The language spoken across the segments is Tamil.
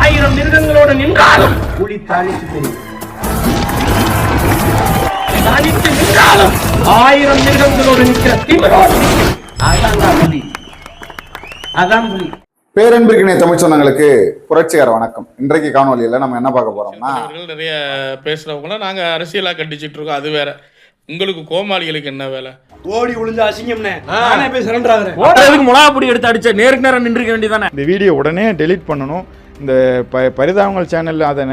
ஆயிரம் மிருகங்களோடு நின்றாலும் புலி தனித்து தெரியும் தனித்து நின்றாலும் ஆயிரம் மிருகங்களோடு நிற்கிற திமிரோடு நிற்கும். அதான் புலி. அதான் புலி. பேரன்பிற்கினை தமிழ் சொந்தங்களுக்கு புரட்சிகர வணக்கம். இன்றைக்கு காணொலியில நம்ம என்ன பார்க்க போறோம்னா நிறைய பேசுறவங்கள நாங்க அரசியலா கண்டிச்சிட்டு இருக்கோம் அது வேற. உங்களுக்கு கோமாளிகளுக்கு என்ன வேலை? ஓடி ஒளிஞ்ச அசிங்கம்னே. நானே போய் சரண்டர் ஆகுறேன். ஓடுறதுக்கு மிளகாப்பொடி எடுத்து அடிச்ச நேருக்கு நேரம் நின்றுக்க வேண்டியதானே இந்த வீடியோ உடனே டெலீட் பண்ணணும். இந்த ப பரிதாபங்கள் சேனலில் அதை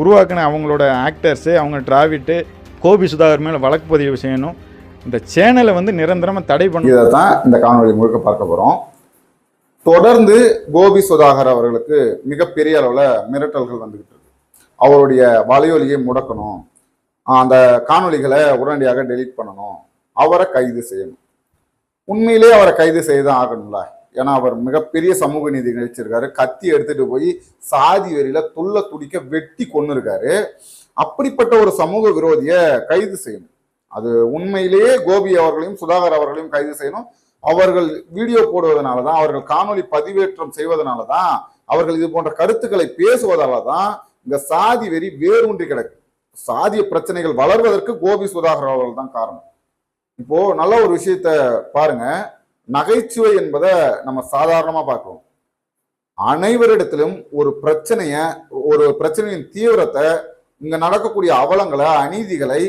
உருவாக்கின அவங்களோட ஆக்டர்ஸு அவங்க டிராவிட்டு கோபி சுதாகர் மேலே வழக்கு பதிவு செய்யணும். இந்த சேனலை வந்து நிரந்தரமாக தடை பண்ணணும். தான் இந்த காணொலி முழுக்க பார்க்க போகிறோம் தொடர்ந்து கோபி சுதாகர் அவர்களுக்கு மிகப்பெரிய அளவில் மிரட்டல்கள் வந்துகிட்டு இருக்கு. அவருடைய வலையொலியை முடக்கணும். அந்த காணொளிகளை உடனடியாக டெலீட் பண்ணணும். அவரை கைது செய்யணும். உண்மையிலே அவரை கைது செய்துதான் ஆகணும்ல? ஏன்னா அவர் மிகப்பெரிய சமூக நீதி நிகழ்ச்சிருக்காரு கத்தி எடுத்துட்டு போய் சாதி வெறியில துள்ள துடிக்க வெட்டி கொண்டு இருக்காரு அப்படிப்பட்ட ஒரு சமூக விரோதிய கைது செய்யணும். அது உண்மையிலேயே கோபி அவர்களையும் சுதாகர் அவர்களையும் கைது செய்யணும். அவர்கள் வீடியோ போடுவதனால தான் அவர்கள் காணொலி பதிவேற்றம் செய்வதனால தான் அவர்கள் இது போன்ற கருத்துக்களை பேசுவதால தான் இந்த சாதி வெறி வேரூன்றி கிடக்கு. சாதிய பிரச்சனைகள் வளர்வதற்கு கோபி சுதாகர் அவர்கள் தான் காரணம். இப்போ நல்ல ஒரு விஷயத்த பாருங்க. நகைச்சுவை என்பதை நம்ம சாதாரணமா பார்க்கிறோம். அனைவரிடத்திலும் ஒரு பிரச்சனைய ஒரு பிரச்சனையின் தீவிரத்தை இங்க நடக்கக்கூடிய அவலங்களை அநீதிகளை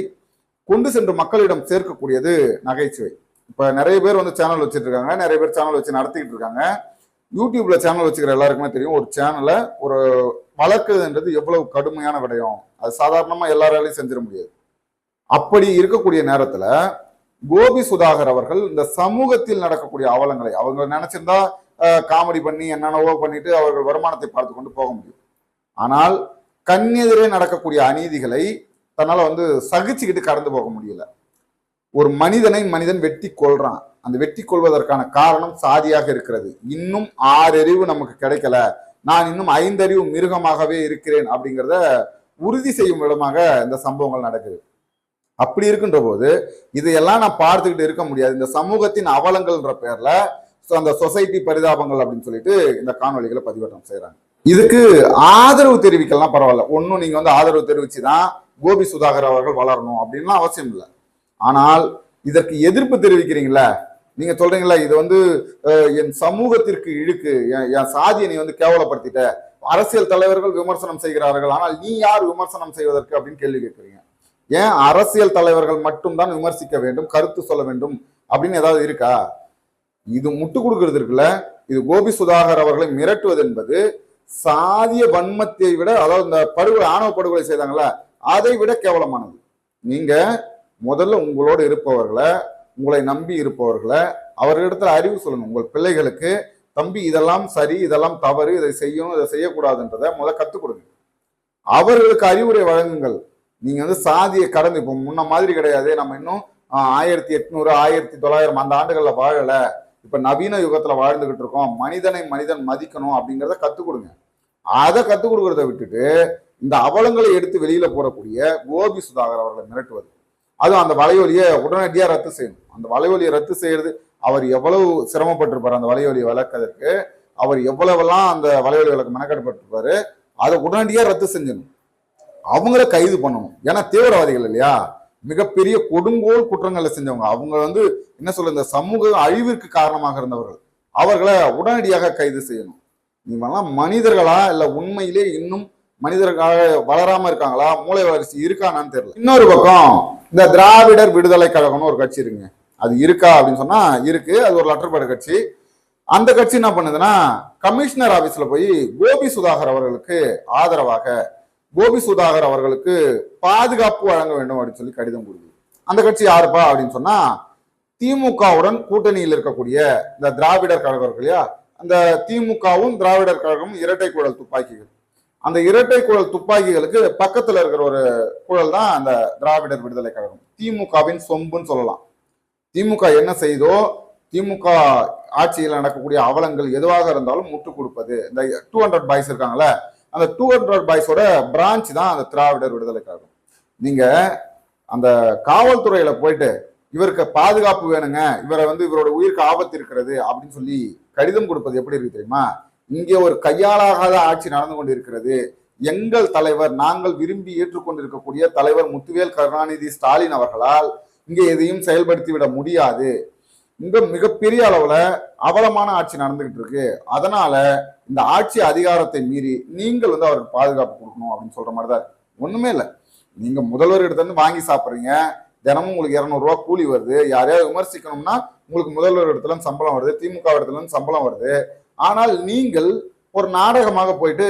கொண்டு சென்று மக்களிடம் சேர்க்கக்கூடியது நகைச்சுவை. இப்ப நிறைய பேர் வந்து சேனல் வச்சுட்டு இருக்காங்க நிறைய பேர் சேனல் வச்சு நடத்திக்கிட்டு இருக்காங்க யூடியூப்ல சேனல் வச்சுக்கிற எல்லாருக்குமே தெரியும் ஒரு சேனலை ஒரு வளர்க்குதுன்றது எவ்வளவு கடுமையான விடயம். அது சாதாரணமா எல்லாராலையும் செஞ்சிட முடியாது. அப்படி இருக்கக்கூடிய நேரத்துல கோபி சுதாகர் அவர்கள் இந்த சமூகத்தில் நடக்கக்கூடிய அவலங்களை அவங்க நினைச்சிருந்தா காமெடி பண்ணி என்னென்னவோ பண்ணிட்டு அவர்கள் வருமானத்தை பார்த்து கொண்டு போக முடியும். ஆனால் கண்ணெதிரே நடக்கக்கூடிய அநீதிகளை தன்னால் வந்து சகிச்சுக்கிட்டு கடந்து போக முடியல. ஒரு மனிதனை மனிதன் வெட்டி கொள்றான். அந்த வெட்டி கொள்வதற்கான காரணம் சாதியாக இருக்கிறது. இன்னும் ஆறறிவு நமக்கு கிடைக்கல. நான் இன்னும் ஐந்தறிவு மிருகமாகவே இருக்கிறேன் அப்படிங்கிறத உறுதி செய்யும் விதமாக இந்த சம்பவங்கள் நடக்குது. அப்படி இருக்கின்ற போது இதையெல்லாம் நான் பார்த்துக்கிட்டு இருக்க முடியாது. இந்த சமூகத்தின் அவலங்கள்ன்ற பேர்ல அந்த சொசைட்டி பரிதாபங்கள் அப்படின்னு சொல்லிட்டு இந்த காணொளிகளை பதிவேற்றம் செய்யறாங்க இதுக்கு ஆதரவு தெரிவிக்கலாம் பரவாயில்ல. ஒன்றும் நீங்க வந்து ஆதரவு தெரிவிச்சுதான் கோபி சுதாகர் அவர்கள் வளரணும் அப்படின்லாம் அவசியம் இல்லை. ஆனால் இதற்கு எதிர்ப்பு தெரிவிக்கிறீங்களா நீங்க சொல்றீங்களா இது வந்து என் சமூகத்திற்கு இழுக்கு என் என் சாதியை நீ வந்து கேவலப்படுத்திட்ட அரசியல் தலைவர்கள் விமர்சனம் செய்கிறார்கள் ஆனால் நீ யார் விமர்சனம் செய்வதற்கு அப்படின்னு கேள்வி கேட்குறீங்க. ஏன் அரசியல் தலைவர்கள் மட்டும்தான் விமர்சிக்க வேண்டும் கருத்து சொல்ல வேண்டும் அப்படின்னு ஏதாவது இருக்கா? இது முட்டு கொடுக்கறது இருக்குல்ல. இது கோபி சுதாகர் அவர்களை மிரட்டுவது என்பது சாதிய வன்மத்தை விட அதாவது இந்த படுகொலை ஆணவ படுகொலை செய்தாங்கல்ல அதை விட கேவலமானது. நீங்க முதல்ல உங்களோடு இருப்பவர்களை உங்களை நம்பி இருப்பவர்களை அவர்களிடத்துல அறிவு சொல்லணும். உங்கள் பிள்ளைகளுக்கு தம்பி இதெல்லாம் சரி இதெல்லாம் தவறு இதை செய்யணும் இதை செய்யக்கூடாதுன்றதை முதல் கத்துக் கொடுங்க. அவர்களுக்கு அறிவுரை வழங்குங்கள். நீங்கள் வந்து சாதியை கடந்து இப்போ முன்ன மாதிரி கிடையாது. நம்ம இன்னும் ஆயிரத்தி எட்நூறு ஆயிரத்தி தொள்ளாயிரம் அந்த ஆண்டுகளில் வாழலை. இப்போ நவீன யுகத்தில் வாழ்ந்துக்கிட்டு இருக்கோம். மனிதனை மனிதன் மதிக்கணும் அப்படிங்கிறத கற்றுக் கொடுங்க. அதை கற்றுக் கொடுக்குறத விட்டுட்டு இந்த அவலங்களை எடுத்து வெளியில் போடக்கூடிய கோபி சுதாகர் அவர்களை மிரட்டுவது. அதுவும் அந்த வலையொலியை உடனடியாக ரத்து செய்யணும். அந்த வலையொலியை ரத்து செய்யறது அவர் எவ்வளவு சிரமப்பட்டிருப்பார் அந்த வலையொலியை வளர்க்கறதுக்கு. அவர் எவ்வளவெல்லாம் அந்த வலையொலி வழக்கு மெனக்கெடப்பட்டிருப்பாரு அதை உடனடியாக ரத்து செஞ்சிடணும். அவங்கள கைது பண்ணணும். ஏன்னா தீவிரவாதிகள் இல்லையா? மிகப்பெரிய கொடுங்கோல் குற்றங்களை செஞ்சவங்க. அவங்க வந்து என்ன சொல்ல இந்த சமூக அழிவிற்கு காரணமாக இருந்தவர்கள். அவர்களை உடனடியாக கைது செய்யணும். நீங்கெல்லாம் மனிதர்களா? இல்ல உண்மையிலே இன்னும் மனிதர்களாக வளராம இருக்காங்களா? மூளை வளர்ச்சி இருக்கானான்னு தெரியல. இன்னொரு பக்கம் இந்த திராவிடர் விடுதலை கழகம்னு ஒரு கட்சி இருக்குங்க. அது இருக்கா அப்படின்னு சொன்னா இருக்கு. அது ஒரு லெட்டர் கட்சி. அந்த கட்சி என்ன பண்ணுதுன்னா கமிஷனர் ஆபீஸ்ல போய் கோபி சுதாகர் அவர்களுக்கு ஆதரவாக கோபி சுதாகர் அவர்களுக்கு பாதுகாப்பு வழங்க வேண்டும் அப்படின்னு சொல்லி கடிதம் கொடுக்குது அந்த கட்சி யாருப்பா அப்படின்னு சொன்னா திமுகவுடன் கூட்டணியில் இருக்கக்கூடிய இந்த திராவிடர் கழகம் இருக்கு இல்லையா? அந்த திமுகவும் திராவிடர் கழகமும் இரட்டை குழல் துப்பாக்கிகள். அந்த இரட்டை குழல் துப்பாக்கிகளுக்கு பக்கத்துல இருக்கிற ஒரு குழல் தான் அந்த திராவிடர் விடுதலை கழகம். திமுகவின் சொம்புன்னு சொல்லலாம். திமுக என்ன செய்தோ திமுக ஆட்சியில் நடக்கக்கூடிய அவலங்கள் எதுவாக இருந்தாலும் முட்டு கொடுப்பது. இந்த டூ ஹண்ட்ரட் பாய்ஸ் இருக்காங்களே அந்த டூ ஹண்ட்ரட் பாய்ஸோட பிரான்ச் தான் அந்த திராவிடர் விடுதலை கழகம் நீங்க அந்த காவல்துறையில போயிட்டு இவருக்கு பாதுகாப்பு வேணுங்க இவரை வந்து இவரோட உயிருக்கு ஆபத்து இருக்கிறது அப்படின்னு சொல்லி கடிதம் கொடுப்பது எப்படி இருக்கு தெரியுமா? இங்கே ஒரு கையாளாகாத ஆட்சி நடந்து கொண்டிருக்கிறது. எங்கள் தலைவர் நாங்கள் விரும்பி ஏற்றுக்கொண்டிருக்கக்கூடிய தலைவர் முத்துவேல் கருணாநிதி ஸ்டாலின் அவர்களால் இங்கே எதையும் செயல்படுத்திவிட முடியாது. மிக மிகப்பெரிய அளவில் அவலமான ஆட்சி நடந்துகிட்டு இருக்கு. அதனால இந்த ஆட்சி அதிகாரத்தை மீறி நீங்கள் வந்து அவருக்கு பாதுகாப்பு கொடுக்கணும் அப்படின்னு சொல்ற மாதிரி தான் இருக்கு. ஒண்ணுமே இல்லை. நீங்க முதல்வர் இடத்துல இருந்து வாங்கி சாப்பிட்றீங்க. தினமும் உங்களுக்கு இரநூறுவா கூலி வருது. யாரையாவது விமர்சிக்கணும்னா உங்களுக்கு முதல்வர் இடத்துல இருந்து சம்பளம் வருது. திமுக இடத்துல இருந்து சம்பளம் வருது. ஆனால் நீங்கள் ஒரு நாடகமாக போயிட்டு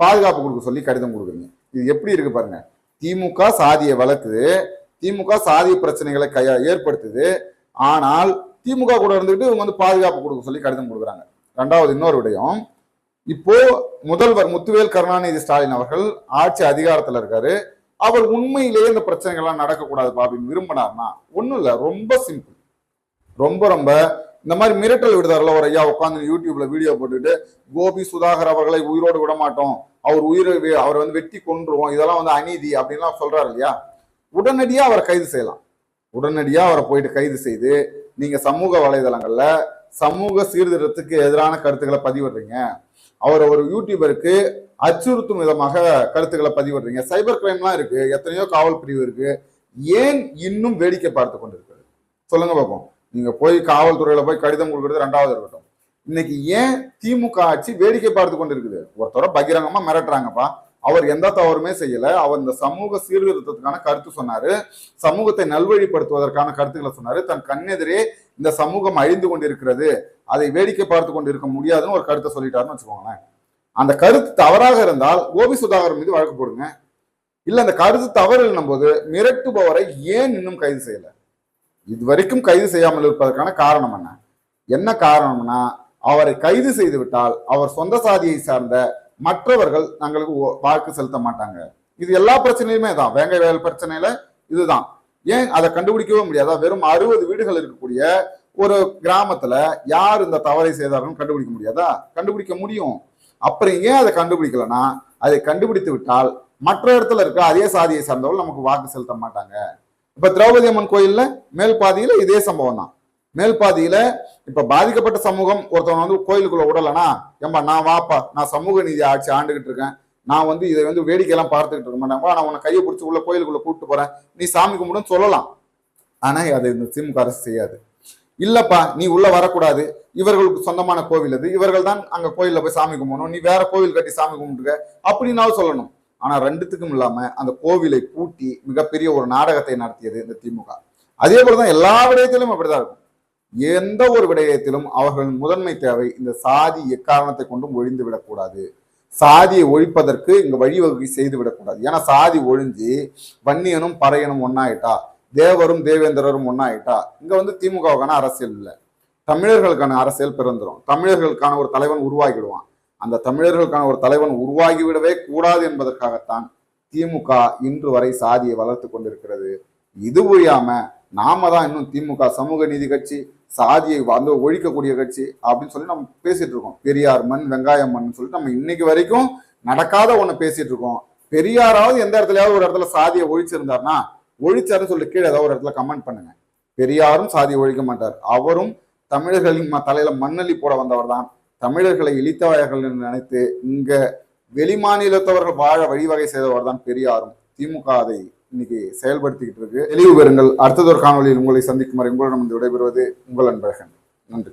பாதுகாப்பு கொடுக்க சொல்லி கடிதம் கொடுக்குறீங்க. இது எப்படி இருக்கு பாருங்க. திமுக சாதியை வளர்க்குது. திமுக சாதி பிரச்சனைகளை கையா ஏற்படுத்துது. ஆனால் திமுக கூட இருந்துகிட்டு இவங்க வந்து பாதுகாப்பு கொடுக்க சொல்லி கடிதம் கொடுக்குறாங்க. ரெண்டாவது இன்னொரு விடயம். இப்போ முதல்வர் முத்துவேல் கருணாநிதி ஸ்டாலின் அவர்கள் ஆட்சி அதிகாரத்தில் இருக்காரு. அவர் உண்மையிலேயே இந்த பிரச்சனைகள்லாம் நடக்கக்கூடாது அப்படின்னு விரும்பினார்னா ஒன்றும் இல்லை ரொம்ப சிம்பிள் ரொம்ப ரொம்ப இந்த மாதிரி மிரட்டல் விடுதாரில் ஒரு ஐயா உட்காந்து யூடியூப்ல வீடியோ போட்டுட்டு கோபி சுதாகர் அவர்களை உயிரோடு விட மாட்டோம் அவர் உயிரை அவர் வந்து வெட்டி கொன்றுவோம் இதெல்லாம் வந்து அநீதி அப்படின்லாம் சொல்றாரு இல்லையா? உடனடியாக அவரை கைது செய்யலாம். உடனடியாக அவரை போயிட்டு கைது செய்து நீங்கள் சமூக வலைதளங்களில் சமூக சீர்திருத்தத்துக்கு எதிரான கருத்துக்களை பதிவிடுறீங்க. அவர் ஒரு யூடியூபருக்கு அச்சுறுத்தும் விதமாக கருத்துக்களை பதிவிடுறீங்க. சைபர் கிரைம்லாம் இருக்கு எத்தனையோ காவல் பிரிவு இருக்கு. ஏன் இன்னும் வேடிக்கை பார்த்து கொண்டிருக்கிறது? சொல்லுங்க பார்ப்போம் நீங்க போய் காவல்துறையில போய் கடிதம் கொடுக்கறது ரெண்டாவது இருக்கட்டும். இன்னைக்கு ஏன் திமுக ஆட்சி வேடிக்கை பார்த்து கொண்டு இருக்குது ஒருத்தர பகிரங்கமா மிரட்டுறாங்கப்பா. அவர் எந்த தவறுமே செய்யல. அவர் இந்த சமூக சீர்திருத்தத்துக்கான கருத்து சொன்னாரு. சமூகத்தை நல்வழிப்படுத்துவதற்கான கருத்துக்களை சொன்னாரு. தன் கண்ணெதிரே இந்த சமூகம் அழிந்து கொண்டிருக்கிறது. அதை வேடிக்கை பார்த்து கொண்டிருக்க முடியாதுன்னு ஒரு கருத்தை சொல்லிட்டாருன்னு வச்சுக்கோங்களேன். அந்த கருத்து தவறாக இருந்தால் கோபி சுதாகர் மீது வழக்கு போடுங்க. இல்ல அந்த கருத்து தவறு என்னும் போது மிரட்டுபவரை ஏன் இன்னும் கைது செய்யல? இதுவரைக்கும் கைது செய்யாமல் இருப்பதற்கான காரணம் என்ன? என்ன காரணம்னா அவரை கைது செய்து விட்டால் அவர் சொந்த சாதியை சார்ந்த மற்றவர்கள் நாங்களுக்கு வாக்கு செலுத்த மாட்டாங்க. இது எல்லா பிரச்சனையுமே தான். வேங்கை வயல் பிரச்சனையில இதுதான். ஏன் அதை கண்டுபிடிக்கவே முடியாதா? வெறும் அறுபது வீடுகள் இருக்கக்கூடிய ஒரு கிராமத்துல யார் இந்த தவறை செய்தார்கள் கண்டுபிடிக்க முடியாதா? கண்டுபிடிக்க முடியும். அப்புறம் ஏன் அதை கண்டுபிடிக்கலன்னா அதை கண்டுபிடித்து விட்டால் மற்ற இடத்துல இருக்க அதே சாதியை சார்ந்தவர்கள் நமக்கு வாக்கு செலுத்த மாட்டாங்க. இப்ப திரௌபதி அம்மன் கோயில்ல மேல் பாதியில இதே சம்பவம் தான். மேல் பாதியில இப்ப பாதிக்கப்பட்ட சமூகம் ஒருத்தவங்க வந்து கோயிலுக்குள்ள விடலனா ஏம்பா நான் வாப்பா நான் சமூக நீதி ஆட்சி ஆண்டுகிட்டு இருக்கேன். நான் வந்து இதை வந்து வேடிக்கையெல்லாம் பார்த்துக்கிட்டு இருக்க மாட்டேன். நான் உன்னை கையை பிடிச்சி உள்ள கோயிலுக்குள்ள கூப்பிட்டு போறேன். நீ சாமி கும்பிடுன்னு சொல்லலாம். ஆனா அதை இந்த திமுக அரசு செய்யாது. இல்லப்பா நீ உள்ள வரக்கூடாது. இவர்களுக்கு சொந்தமான கோவில் அது. இவர்கள் தான் அங்க கோயில்ல போய் சாமி கும்பிடணும். நீ வேற கோவில் கட்டி சாமி கும்பிட்டுருக்க அப்படின்னாலும் சொல்லணும். ஆனா ரெண்டுத்துக்கும் இல்லாம அந்த கோவிலை பூட்டி மிகப்பெரிய ஒரு நாடகத்தை நடத்தியது இந்த திமுக. அதே போலதான் எல்லா விடயத்திலும் அப்படிதான் இருக்கும். எந்த ஒரு விடயத்திலும் அவர்களின் முதன்மை தேவை இந்த சாதி எக்காரணத்தை கொண்டும் ஒழிந்து விடக்கூடாது. சாதியை ஒழிப்பதற்கு இங்கே வழிவகை செய்து விடக்கூடாது. ஏன்னா சாதி ஒழிஞ்சு வன்னியனும் பறையனும் ஒன்னாயிட்டா தேவரும் தேவேந்திரரும் ஒன்னாயிட்டா இங்கே வந்து திமுகவுக்கான அரசியல் இல்லை. தமிழர்களுக்கான அரசியல் பிறந்துடும் தமிழர்களுக்கான ஒரு தலைவன் உருவாகிடுவான். அந்த தமிழர்களுக்கான ஒரு தலைவன் உருவாகிவிடவே கூடாது என்பதற்காகத்தான் திமுக இன்று வரை சாதியை வளர்த்து கொண்டிருக்கிறது. இது புரியாம நாம தான் இன்னும் திமுக சமூக நீதி கட்சி சாதியை வந்து ஒழிக்கக்கூடிய கட்சி அப்படின்னு சொல்லி நம்ம பேசிட்டு இருக்கோம். பெரியார் மண் வெங்காயம் மண் சொல்லிட்டு நம்ம இன்னைக்கு வரைக்கும் நடக்காத ஒன்று பேசிட்டு இருக்கோம். பெரியாராவது எந்த இடத்துலயாவது ஒரு இடத்துல சாதியை ஒழிச்சிருந்தாருன்னா ஒழிச்சாருன்னு சொல்லிட்டு கீழே ஏதாவது ஒரு இடத்துல கமெண்ட் பண்ணுங்க. பெரியாரும் சாதியை ஒழிக்க மாட்டார். அவரும் தமிழர்களின் ம- தலையில மண்ணள்ளி போட வந்தவர் தான். தமிழர்களை இழித்தவர்கள் என்று நினைத்து இங்க வெளிமாநிலத்தவர்கள் வாழ வழிவகை செய்தவர் தான் பெரியாரும். திமுக அதை இன்னைக்கு செயல்படுத்திக்கிட்டு இருக்கு. தெளிவு பெறுங்கள். அடுத்ததொரு காணொலியில் உங்களை சந்திக்கும் வரை உங்களிடம் வந்து விடைபெறுவது உங்கள் அன்பழகன். நன்றி.